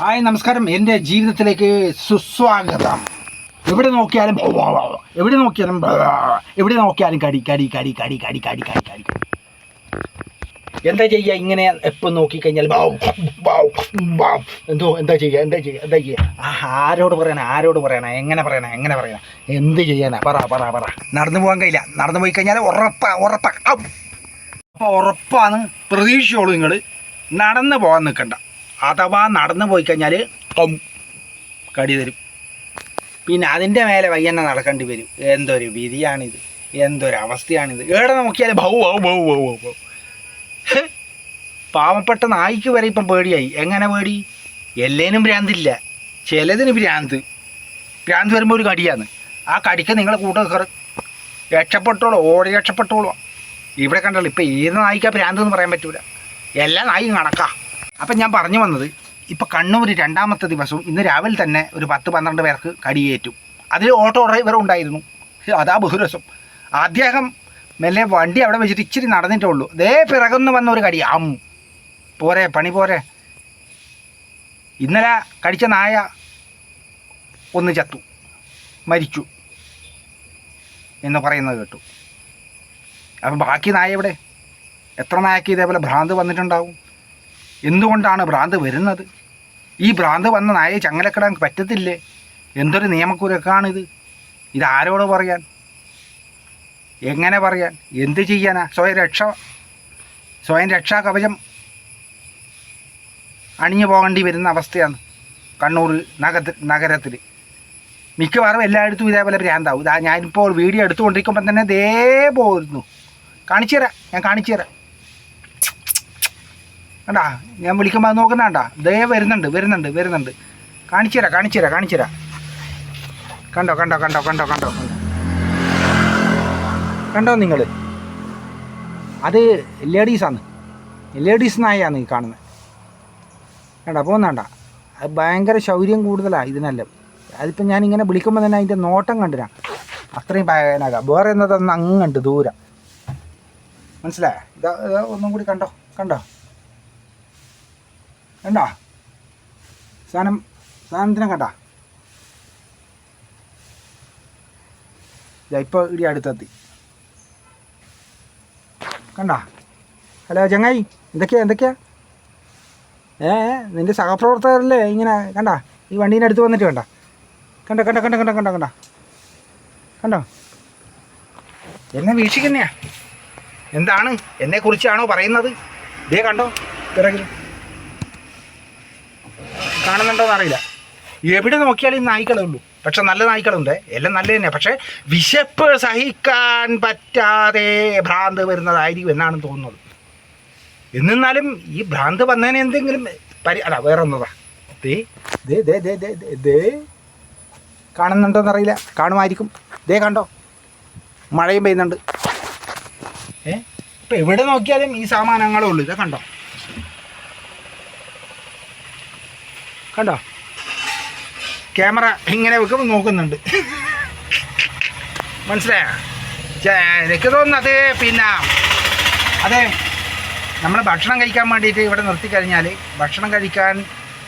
Hi നമസ്കാരം. എന്റെ ജീവിതത്തിലേക്ക് സുസ്വാഗതം. എവിടെ നോക്കിയാലും എവിടെ നോക്കിയാലും എവിടെ നോക്കിയാലും കടി കടി കടി കടി കടി കടി കടി കടി എന്താ ചെയ്യുക ഇങ്ങനെ എപ്പോൾ നോക്കിക്കഴിഞ്ഞാൽ. എന്തോ എന്താ ചെയ്യുക എന്താ ചെയ്യുക എന്താ ചെയ്യുക ആ ആരോട് പറയണ ആരോട് പറയണ എങ്ങനെ പറയണ എങ്ങനെ പറയണ? എന്ത് ചെയ്യാനാ? പറ പറ പറ. നടന്നു പോകാൻ കഴിയില്ല. നടന്നു പോയി കഴിഞ്ഞാൽ ഉറപ്പാ ഉറപ്പാ. അപ്പോൾ ഉറപ്പാണ് പ്രതീക്ഷയോളൂ നിങ്ങൾ നടന്നു പോകാൻ നിൽക്കണ്ട അഥവാ നടന്നു പോയി കഴിഞ്ഞാൽ കൊം കടി തരും. പിന്നെ അതിന്റെ മേലെ വയ്യന്നെ നടക്കേണ്ടി വരും. എന്തൊരു വിധിയാണിത്. എന്തൊരു അവസ്ഥയാണിത് എവിടെ നോക്കിയാൽ ഭൗ ഭൗ ഭൗ ഭൗ ഭൗ. പാവപ്പെട്ട നായിക്ക് വരെ ഇപ്പം പേടിയായി. എങ്ങനെ പേടി? എല്ലേനും ഭ്രാന്തില്ല. ചിലതിന് ഭ്രാന്ത്. ഭ്രാന്ത് വരുമ്പോൾ ഒരു കടിയാണ്. ആ കടിക്ക് നിങ്ങളെ കൂട്ട രക്ഷപ്പെട്ടോളൂ ഓടി രക്ഷപ്പെട്ടോളൂ. ഇവിടെ കണ്ടല്ലോ ഇപ്പം ഏത് നായിക്കാ ഭ്രാന്ത് എന്ന് പറയാൻ പറ്റൂല. എല്ലാ നായിക്കും കണക്കാ. അപ്പം ഞാൻ പറഞ്ഞു വന്നത് ഇപ്പം കണ്ണൂർ രണ്ടാമത്തെ ദിവസവും ഇന്ന് രാവിലെ തന്നെ ഒരു പത്ത് പന്ത്രണ്ട് പേർക്ക് കടിയേറ്റു. അതിൽ ഓട്ടോ ഡ്രൈവർ ഉണ്ടായിരുന്നു. അതാ ബഹുരസം. അദ്ദേഹം മെല്ലെ വണ്ടി അവിടെ വെച്ചിട്ട് ഇച്ചിരി നടന്നിട്ടേ ഉള്ളൂ. ദേ പിറകുന്ന് വന്ന ഒരു കടി. അം. പോരെ പണി പോരെ. ഇന്നലെ കടിച്ച നായ ഒന്ന് ചത്തു. മരിച്ചു. എന്ന് പറയുന്നത് കേട്ടു. അപ്പം ബാക്കി നായ എവിടെ? എത്ര നായക്ക് ഇതേപോലെ ഭ്രാന്ത് വന്നിട്ടുണ്ടാവും? എന്തുകൊണ്ടാണ് ഭ്രാന്ത് വരുന്നത്? ഈ ഭ്രാന്ത് വന്ന നായയെ ചങ്ങലക്കിടാൻ പറ്റത്തില്ലേ? എന്തൊരു നിയമക്കുരക്കാണിത് ഇതാരോട് പറയാൻ? എങ്ങനെ പറയാൻ എന്ത് ചെയ്യാനാ? സ്വയം രക്ഷ സ്വയം രക്ഷാ കവചം അണിഞ്ഞു പോകേണ്ടി വരുന്ന അവസ്ഥയാണ് കണ്ണൂർ നഗര നഗരത്തിൽ. മിക്കവാറും എല്ലായിടത്തും ഇതേപോലെ ഭ്രാന്താവും. ഇതാ ഞാനിപ്പോൾ വീഡിയോ എടുത്തുകൊണ്ടിരിക്കുമ്പോൾ തന്നെ ദേ പോരുന്നു കാണിച്ചു തരാം ഞാൻ കാണിച്ചു തരാം. കണ്ടാ? ഞാൻ വിളിക്കുമ്പോൾ അത് നോക്കുന്നാണ്ടാ ദേ വരുന്നുണ്ട് വരുന്നുണ്ട് വരുന്നുണ്ട്. കാണിച്ചു തരാം കാണിച്ചു തരാം കാണിച്ചു തരാം. കണ്ടോ കണ്ടോ കണ്ടോ കണ്ടോ കണ്ടോ കണ്ടോ? കണ്ടോ നിങ്ങൾ അത് ലേഡീസാണ് ലേഡീസ് നായാണ് ഈ കാണുന്നത് കണ്ട? പോകുന്നണ്ട അത് ഭയങ്കര ശൗര്യം കൂടുതലാണ് ഇതിനെല്ലാം. അതിപ്പോൾ ഞാനിങ്ങനെ വിളിക്കുമ്പോൾ തന്നെ അതിന്റെ നോട്ടം കണ്ടിരാം അത്രയും ഭയനക. വേറെ എന്നതൊന്നും അങ്ങുണ്ട് ദൂരം. മനസ്സിലായ? ഇതാ ഇതാ ഒന്നും കൂടി കണ്ടോ? കണ്ടോ? കണ്ടോ? സാധനം സാധനത്തിനെ കണ്ട? ഇപ്പോൾ ഇടി അടുത്തെത്തി. കണ്ട? ഹലോ ചങ്ങായി എന്തൊക്കെയാ എന്തൊക്കെയാ? ഏ നിന്റെ സഹപ്രവർത്തകരല്ലേ? ഇങ്ങനെ കണ്ട? ഈ വണ്ടീന്റെ അടുത്ത് വന്നിട്ട് കണ്ട? കണ്ട കണ്ട കണ്ട കണ്ട കണ്ട കണ്ട? കണ്ടോ? എന്നെ വീക്ഷിക്കുന്നയാ എന്താണ്? എന്നെക്കുറിച്ചാണോ പറയുന്നത്? ഇതേ കണ്ടോ പിറകിൽ. കാണുന്നുണ്ടോ അറിയില്ല. എവിടെ നോക്കിയാലും നായ്ക്കളേ ഉള്ളൂ. പക്ഷെ നല്ല നായ്ക്കളുണ്ട്. എല്ലാം നല്ല തന്നെ പക്ഷേ വിശപ്പ് സഹിക്കാൻ പറ്റാതെ ഭ്രാന്ത് വരുന്നതായിരിക്കും എന്നാണ് തോന്നുന്നത്. എന്നിരുന്നാലും ഈ ഭ്രാന്ത് വന്നതിന് എന്തെങ്കിലും പരി അല്ല വേറെ ഒന്നതാ. ദേ ദേ ദേ ദേ ദേ കാണുമായിരിക്കും. ദേ കണ്ടോ? മഴയും പെയ്യുന്നുണ്ട്. ഏ? ഇപ്പം എവിടെ നോക്കിയാലും ഈ സാമാനങ്ങളേ ഉള്ളൂ. ഇതാ കണ്ടോ? കണ്ടോ? ക്യാമറ ഇങ്ങനെ വെക്കുമ്പോൾ നോക്കുന്നുണ്ട്. മനസ്സിലായോ? എനിക്ക് തോന്നുന്നു അത് പിന്നെ അതെ നമ്മൾ ഭക്ഷണം കഴിക്കാൻ വേണ്ടിയിട്ട് ഇവിടെ നിർത്തി കഴിഞ്ഞാൽ ഭക്ഷണം കഴിക്കാൻ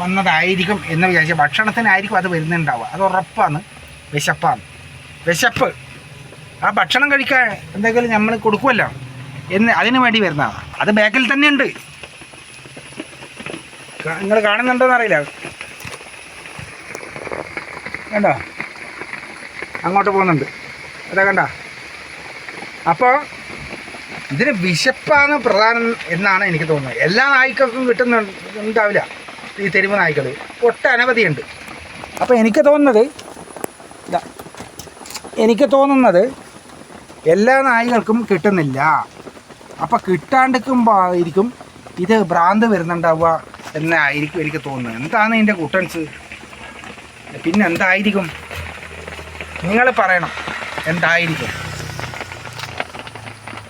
വന്നതായിരിക്കും എന്ന് വിചാരിച്ച ഭക്ഷണത്തിനായിരിക്കും അത് വരുന്നുണ്ടാവുക. അത് ഉറപ്പാണ്. വിശപ്പാണ്. വിശപ്പ്. ആ ഭക്ഷണം കഴിക്കാൻ എന്തെങ്കിലും നമ്മൾ കൊടുക്കുമല്ലോ എന്ന് അതിന് വേണ്ടി വരുന്നതാണ് അത് ബാക്കിൽ തന്നെ ഉണ്ട് നിങ്ങൾ കാണുന്നുണ്ടോ അറിയില്ല കണ്ടോ? അങ്ങോട്ട് പോകുന്നുണ്ട്. അതാ കണ്ട? അപ്പോൾ ഇതിന് വിശപ്പാണ് പ്രധാനം എന്നാണ് എനിക്ക് തോന്നുന്നത്. എല്ലാ നായ്ക്കൾക്കും കിട്ടുന്നുണ്ടാവില്ല ഈ തെരുവ് നായ്ക്കൾ. ഒട്ടനവധിയുണ്ട് അപ്പോൾ എനിക്ക് തോന്നുന്നത് ഇതാ എനിക്ക് തോന്നുന്നത് എല്ലാ നായ്ക്കൾക്കും കിട്ടുന്നില്ല. അപ്പോൾ കിട്ടാണ്ടിരിക്കുമ്പോൾ ആയിരിക്കും ഇത് ഭ്രാന്ത് വരുന്നുണ്ടാവുക എന്നായിരിക്കും എനിക്ക് തോന്നുന്നത്. എന്താണ് ഇതിന്റെ കുട്ടൻസ്? പിന്നെ എന്തായിരിക്കും നിങ്ങൾ പറയണം. എന്തായിരിക്കും?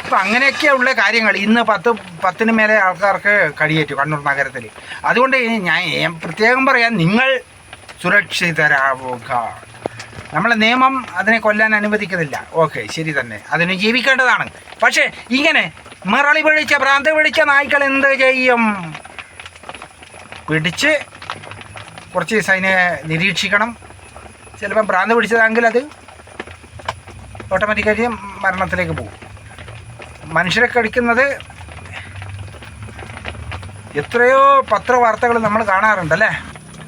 അപ്പം അങ്ങനെയൊക്കെയുള്ള കാര്യങ്ങൾ ഇന്ന് പത്ത് പത്തിന് മേലെ ആൾക്കാർക്ക് കഴിയേറ്റു കണ്ണൂർ നഗരത്തിൽ അതുകൊണ്ട് ഞാൻ പ്രത്യേകം പറയാം നിങ്ങൾ സുരക്ഷിതരാവുക. നമ്മളെ നിയമം അതിനെ കൊല്ലാൻ അനുവദിക്കുന്നില്ല. ഓക്കെ ശരി തന്നെ. അതിന് ജീവിക്കേണ്ടതാണ്. പക്ഷേ ഇങ്ങനെ മറളി പിടിച്ച ഭ്രാന്ത് പിടിച്ച നായ്ക്കൾ എന്ത് ചെയ്യും? പിടിച്ച് കുറച്ച് ദിവസം അതിനെ നിരീക്ഷിക്കണം. ചിലപ്പം ഭ്രാന്ത് പിടിച്ചതാണെങ്കിൽ അത് ഓട്ടോമാറ്റിക്കായിട്ട് മരണത്തിലേക്ക് പോകും. മനുഷ്യരെ കടിക്കുന്നത് എത്രയോ പത്രവാർത്തകൾ നമ്മൾ കാണാറുണ്ട് അല്ലേ?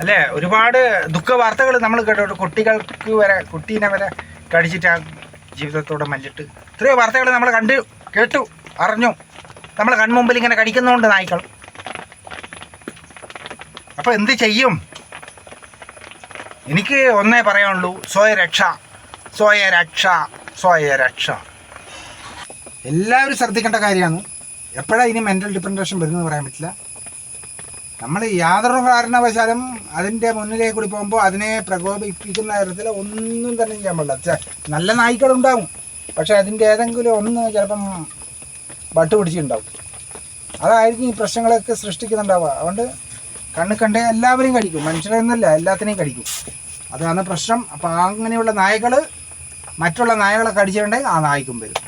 അല്ലേ? ഒരുപാട് ദുഃഖ വാർത്തകൾ നമ്മൾ കേട്ടോ കുട്ടികൾക്ക് വരെ കുട്ടീനെ വരെ കടിച്ചിട്ട് ആ ജീവിതത്തോടെ മല്ലിട്ട് എത്രയോ വാർത്തകൾ നമ്മൾ കണ്ടു കേട്ടു അറിഞ്ഞു. നമ്മളെ കൺമുമ്പിൽ ഇങ്ങനെ കടിക്കുന്നുണ്ട് നായ്ക്കൾ. അപ്പോൾ എന്ത് ചെയ്യും? എനിക്ക് ഒന്നേ പറയാനുള്ളൂ. സ്വയരക്ഷ സ്വയരക്ഷ സ്വയരക്ഷ എല്ലാവരും ശ്രദ്ധിക്കേണ്ട കാര്യമാണ്. എപ്പോഴാണ് ഇനി മെന്റൽ ഡിപ്രഷൻ വരുന്നത് പറയാൻ പറ്റില്ല. നമ്മൾ യാതൊരു കാരണവശാലും അതിന്റെ മുന്നിലേക്ക് കൂടി പോകുമ്പോൾ അതിനെ പ്രകോപിപ്പിക്കുന്ന തരത്തിൽ ഒന്നും തന്നെ ചെയ്യാൻ പാടില്ല. നല്ല നായ്ക്കളുണ്ടാവും. പക്ഷേ അതിന്റെ ഏതെങ്കിലും ഒന്ന് ചിലപ്പം ബട്ട് പിടിച്ചിട്ടുണ്ടാവും അതായിരിക്കും ഈ പ്രശ്നങ്ങളൊക്കെ സൃഷ്ടിക്കുന്നുണ്ടാവുക. അതുകൊണ്ട് കണ്ണ് കണ്ടേ എല്ലാവരെയും കടിക്കും. മനുഷ്യരെന്നല്ല എല്ലാത്തിനെയും കടിക്കും. അതാണ് പ്രശ്നം. അപ്പോൾ അങ്ങനെയുള്ള നായകൾ മറ്റുള്ള നായകളെ കടിച്ചിട്ടുണ്ടെങ്കിൽ ആ നായ്ക്കും വരും.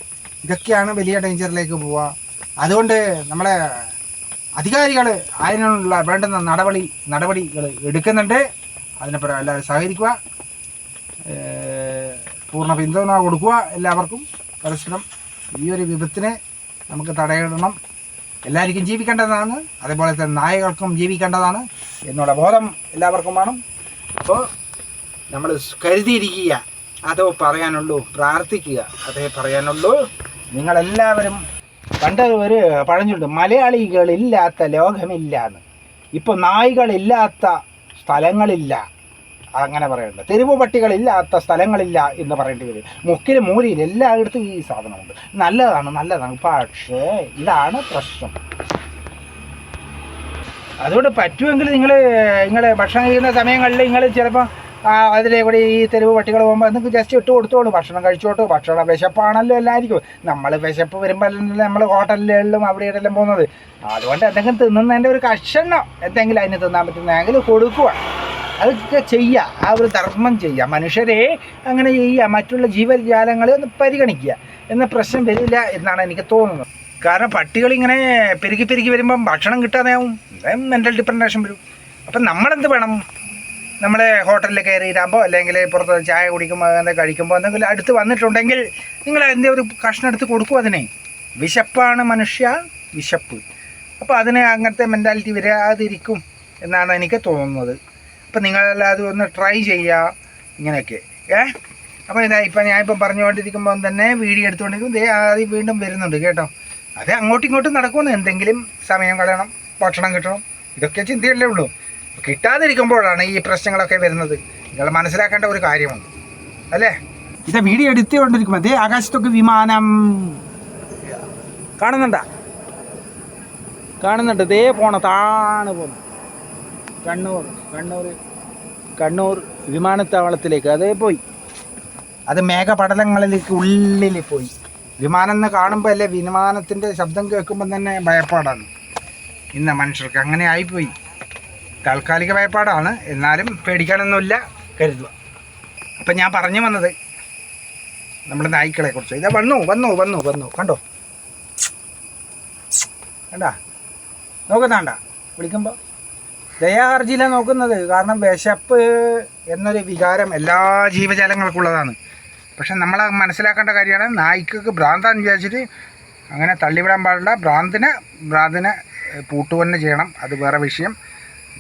ഇതൊക്കെയാണ് വലിയ ഡേഞ്ചറിലേക്ക് പോവുക. അതുകൊണ്ട് നമ്മളെ അധികാരികൾ അതിനുള്ള വേണ്ടുന്ന നടപടി നടപടികൾ എടുക്കുന്നുണ്ട്. അതിനപ്പുറം എല്ലാവരും സഹകരിക്കുക. പൂർണ പിന്തുണ കൊടുക്കുക. എല്ലാവർക്കും. പരസ്പരം ഈ ഒരു വിപത്തിനെ നമുക്ക് തടയിടണം എല്ലാവർക്കും ജീവിക്കേണ്ടതാണ്. അതേപോലെ തന്നെ നായകൾക്കും ജീവിക്കേണ്ടതാണ്. എന്നുള്ള ബോധം എല്ലാവർക്കും വേണം. അപ്പോൾ നമ്മൾ കരുതിയിരിക്കുക. അതോ പറയാനുള്ളൂ. പ്രാർത്ഥിക്കുക. അതേ പറയാനുള്ളൂ. നിങ്ങളെല്ലാവരും പണ്ട് ഒരു പഴഞ്ഞുണ്ട് മലയാളികളില്ലാത്ത ലോകമില്ല എന്ന് ഇപ്പോൾ നായികളില്ലാത്ത സ്ഥലങ്ങളില്ല. അങ്ങനെ പറയുന്നുണ്ട് തെരുവ് പട്ടികളില്ലാത്ത സ്ഥലങ്ങളില്ല എന്ന് പറയേണ്ടി വരും. മുക്കിലും മൂലയിൽ എല്ലായിടത്തും ഈ സാധനമുണ്ട്. നല്ലതാണ് നല്ലതാണ്. പക്ഷേ ഇതാണ് പ്രശ്നം. അതുകൊണ്ട് പറ്റുമെങ്കിൽ നിങ്ങൾ നിങ്ങൾ ഭക്ഷണം കഴിക്കുന്ന സമയങ്ങളിൽ നിങ്ങൾ ചിലപ്പോൾ അതിലെ കൂടി ഈ തെരുവ് പട്ടികൾ പോകുമ്പോൾ നിങ്ങൾക്ക് ജസ്റ്റ് ഇട്ട് കൊടുത്തോളൂ. ഭക്ഷണം കഴിച്ചോട്ടോ ഭക്ഷണം വിശപ്പാണല്ലോ എല്ലാവർക്കും നമ്മൾ വിശപ്പ് വരുമ്പോൾ നമ്മൾ ഹോട്ടലുകളിലും അവിടെ ഇവിടെയെല്ലാം പോകുന്നത്. അതുകൊണ്ട് എന്തെങ്കിലും തിന്നുന്നതിന്റെ ഒരു കഷണം എന്തെങ്കിലും അതിന് തിന്നാൻ പറ്റുന്നെങ്കിൽ കൊടുക്കുക. അതൊക്കെ ചെയ്യുക ആ ഒരു ധർമ്മം ചെയ്യുക മനുഷ്യരെ അങ്ങനെ ചെയ്യുക മറ്റുള്ള ജീവജാലങ്ങളെ ഒന്ന് പരിഗണിക്കുക എന്ന പ്രശ്നം വരില്ല എന്നാണ് എനിക്ക് തോന്നുന്നത്. കാരണം പട്ടികൾ ഇങ്ങനെ പെരുകി പെരുകി വരുമ്പം ഭക്ഷണം കിട്ടാതെയാവും. മെന്റൽ ഡിപ്രഷൻ വരും. അപ്പം നമ്മളെന്ത് വേണം? നമ്മളെ ഹോട്ടലിൽ കയറി ഇരാകുമ്പോൾ അല്ലെങ്കിൽ പുറത്ത് ചായ കുടിക്കുമ്പോൾ അങ്ങനെ കഴിക്കുമ്പോൾ എന്തെങ്കിലും അടുത്ത് വന്നിട്ടുണ്ടെങ്കിൽ നിങ്ങൾ എന്തേ ഒരു കഷ്ണം എടുത്ത് കൊടുക്കും അതിനെ. വിശപ്പാണ് മനുഷ്യ വിശപ്പ്. അപ്പോൾ അതിന് അങ്ങനത്തെ മെന്റാലിറ്റി വരാതിരിക്കും എന്നാണ് എനിക്ക് തോന്നുന്നത്. അപ്പം നിങ്ങളെല്ലാതും ഒന്ന് ട്രൈ ചെയ്യുക ഇങ്ങനെയൊക്കെ. ഏ? അപ്പോൾ ഇതാ ഇപ്പം ഞാൻ ഇപ്പം പറഞ്ഞുകൊണ്ടിരിക്കുമ്പോൾ തന്നെ വീഡിയോ എടുത്തുകൊണ്ടിരിക്കും ദേ ആദ്യം വീണ്ടും വരുന്നുണ്ട് കേട്ടോ. അത് അങ്ങോട്ടും ഇങ്ങോട്ടും നടക്കുമെന്ന് എന്തെങ്കിലും സമയം കളയണം ഭക്ഷണം കിട്ടണം ഇതൊക്കെ ചിന്തയല്ലേ ഉള്ളൂ. കിട്ടാതിരിക്കുമ്പോഴാണ് ഈ പ്രശ്നങ്ങളൊക്കെ വരുന്നത്. നിങ്ങൾ മനസ്സിലാക്കേണ്ട ഒരു കാര്യമാണ് അല്ലേ? ഇത് വീഡിയോ എടുത്തുകൊണ്ടിരിക്കുമ്പോൾ അതേ ആകാശത്തൊക്കെ വിമാനം. കാണുന്നുണ്ടാ? കാണുന്നുണ്ട്. ദേ പോണ താണ് പോന്നു കണ്ണൂർ കണ്ണൂർ. കണ്ണൂർ വിമാനത്താവളത്തിലേക്ക്. അതേ പോയി. അത് മേഘപടലങ്ങളിലേക്ക് ഉള്ളിൽ പോയി. വിമാനം എന്ന് കാണുമ്പോൾ അല്ലേ വിമാനത്തിന്റെ ശബ്ദം കേൾക്കുമ്പോൾ തന്നെ ഭയപ്പാടാണ്. ഇന്ന് മനുഷ്യർക്ക് അങ്ങനെ ആയിപ്പോയി. താൽക്കാലിക ഭയപ്പാടാണ്. എന്നാലും പേടിക്കാനൊന്നുമില്ല കരുതുക. അപ്പം ഞാൻ പറഞ്ഞു വന്നത് നമ്മുടെ നായ്ക്കളെ കുറിച്ച്. ഇതാ വന്നു വന്നു വന്നു വന്നു. കണ്ടോ? കണ്ടാ? നോക്കുന്നാണ്ടാ വിളിക്കുമ്പോൾ ദയാഹർജിയിലാണ് നോക്കുന്നത് കാരണം വിശപ്പ് എന്നൊരു വികാരം എല്ലാ ജീവജാലങ്ങൾക്കുള്ളതാണ്. പക്ഷെ നമ്മൾ മനസ്സിലാക്കേണ്ട കാര്യമാണ് നായ്ക്കൾക്ക് ഭ്രാന്താന്ന് വിചാരിച്ചിട്ട് അങ്ങനെ തള്ളിവിടാൻ പാടില്ല. ഭ്രാന്തിനെ ഭ്രാന്തിനെ പൂട്ടു തന്നെ ചെയ്യണം. അത് വേറെ വിഷയം.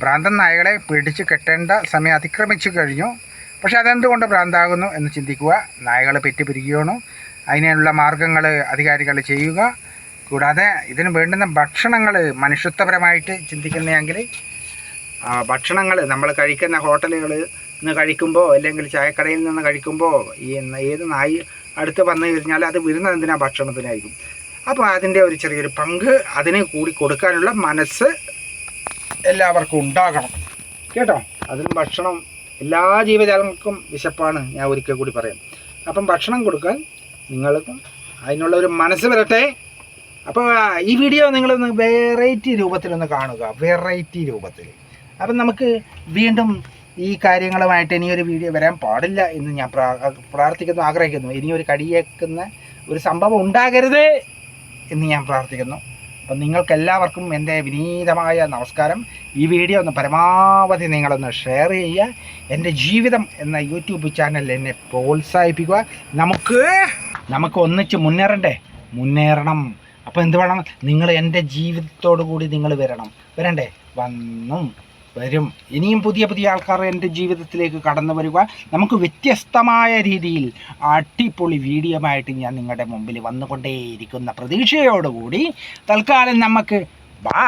ഭ്രാന്തൻ നായകളെ പിടിച്ച് കെട്ടേണ്ട സമയം അതിക്രമിച്ചു കഴിഞ്ഞു. പക്ഷെ അതെന്തുകൊണ്ട് ഭ്രാന്താകുന്നു എന്ന് ചിന്തിക്കുക. നായകൾ പെറ്റുപിരിക്കുകയാണോ. അതിനുള്ള മാർഗങ്ങൾ അധികാരികൾ ചെയ്യുക. കൂടാതെ ഇതിന് വേണ്ടുന്ന ഭക്ഷണങ്ങൾ മനുഷ്യത്വപരമായിട്ട് ചിന്തിക്കുന്നതെങ്കിൽ ഭക്ഷണങ്ങൾ നമ്മൾ കഴിക്കുന്ന ഹോട്ടലുകളിൽ നിന്ന് കഴിക്കുമ്പോൾ അല്ലെങ്കിൽ ചായക്കടയിൽ നിന്ന് കഴിക്കുമ്പോൾ ഈ ഏത് നായി അടുത്ത് വന്നു കഴിഞ്ഞാൽ അത് വരുന്നത് എന്തിനാ ഭക്ഷണത്തിനായിരിക്കും? അപ്പോൾ അതിന്റെ ഒരു ചെറിയൊരു പങ്ക് അതിന് കൂടി കൊടുക്കാനുള്ള മനസ്സ് എല്ലാവർക്കും ഉണ്ടാകണം. കേട്ടോ? അതിന് ഭക്ഷണം എല്ലാ ജീവജാലങ്ങൾക്കും വിശപ്പാണ് ഞാൻ ഒരിക്കൽ കൂടി പറയാം. അപ്പം ഭക്ഷണം കൊടുക്കാൻ നിങ്ങൾക്കും അതിനുള്ള ഒരു മനസ്സ് വരട്ടെ. അപ്പോൾ ഈ വീഡിയോ നിങ്ങളൊന്ന് വെറൈറ്റി രൂപത്തിലൊന്ന് കാണുക. വെറൈറ്റി രൂപത്തിൽ. അപ്പം നമുക്ക് വീണ്ടും ഈ കാര്യങ്ങളുമായിട്ട് ഇനിയൊരു വീഡിയോ വരാൻ പാടില്ല എന്ന് ഞാൻ പ്രാർത്ഥിക്കുന്നു ആഗ്രഹിക്കുന്നു. ഇനിയൊരു കടിയേക്കുന്ന ഒരു സംഭവം ഉണ്ടാകരുത് എന്ന് ഞാൻ പ്രാർത്ഥിക്കുന്നു. അപ്പം നിങ്ങൾക്കെല്ലാവർക്കും എന്റെ വിനീതമായ നമസ്കാരം. ഈ വീഡിയോ ഒന്ന് പരമാവധി നിങ്ങളൊന്ന് ഷെയർ ചെയ്യുക. എന്റെ ജീവിതം എന്ന യൂട്യൂബ് ചാനൽ എന്നെ പ്രോത്സാഹിപ്പിക്കുക. നമുക്ക് നമുക്ക് ഒന്നിച്ച് മുന്നേറണ്ടേ? മുന്നേറണം. അപ്പോൾ എന്ത് വേണം? നിങ്ങൾ എന്റെ ജീവിതത്തോടു കൂടി നിങ്ങൾ വരണം. വരണ്ടേ? വന്നും. വരും. ഇനിയും പുതിയ പുതിയ ആൾക്കാർ എന്റെ ജീവിതത്തിലേക്ക് കടന്നു വരിക നമുക്ക് വ്യത്യസ്തമായ രീതിയിൽ അടിപൊളി വീഡിയോ ആയിട്ട് ഞാൻ നിങ്ങളുടെ മുമ്പിൽ വന്നുകൊണ്ടേയിരിക്കുന്ന പ്രതീക്ഷയോടുകൂടി തൽക്കാലം നമുക്ക് ബാ